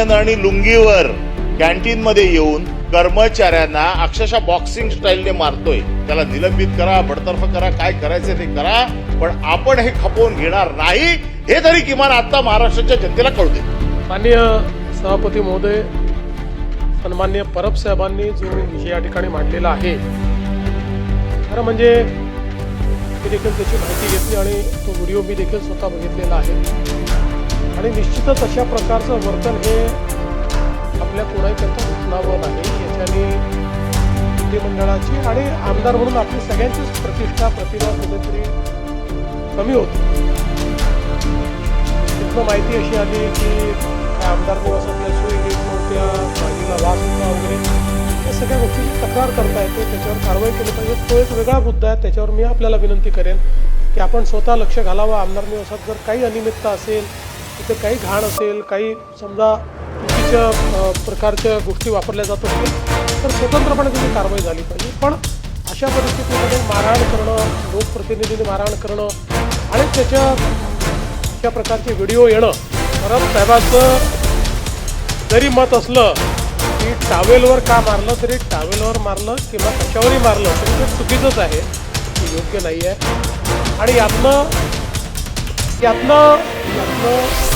आणि लुंगीवर कॅन्टीन मध्ये येऊन कर्मचाऱ्यांना अक्षरशः बॉक्सिंग स्टाईलने मारतोय. त्याला निलंबित करा बडतर्फ करा काय करायचं ते करा पण आपण हे खपवून घेणार नाही हे तरी किमान आता महाराष्ट्राच्या जनतेला कळू दे. माननीय सभापती महोदय सन्मान्य परब साहेबांनी जो विषय या ठिकाणी मांडलेला आहे खरं म्हणजे मी देखील त्याची माहिती घेतली आणि तो व्हिडिओ मी देखील स्वतः बघितलेला आहे. आणि निश्चितच अशा प्रकारचं वर्तन हे आपल्या कोणाकरता उचलावं नाही याच्याने विधिमंडळाची आणि आमदार म्हणून आपली सगळ्यांचीच प्रतिष्ठा प्रतिभा कुठेतरी कमी होते. तिथनं माहिती अशी आली की काय आमदार निवासातल्या सोयी नीट नव्हत्या वास होता वगैरे. या सगळ्या गोष्टीची तक्रार करता येते. त्याच्यावर कारवाई केली पाहिजे. तो एक वेगळा मुद्दा आहे. त्याच्यावर मी आपल्याला विनंती करेन की आपण स्वतः लक्ष घालावं. आमदार निवासात जर काही अनियमितता असेल तिथे काही घाण असेल काही समजा चुकीच्या प्रकारच्या गोष्टी वापरल्या जात असतील तर स्वतंत्रपणे त्याची कारवाई झाली पाहिजे. पण अशा परिस्थितीमध्ये मारहाण करणं लोकप्रतिनिधीने मारहाण करणं आणि त्याच्या अशा प्रकारचे व्हिडिओ येणं परत साहेबांचं जरी मत असलं की टावेलवर का मारलं तरी टावेलवर मारलं किंवा कशावरही मारलं तरी ते चुकीचंच आहे ते योग्य नाही आहे आणि यातनं यातनं यातनं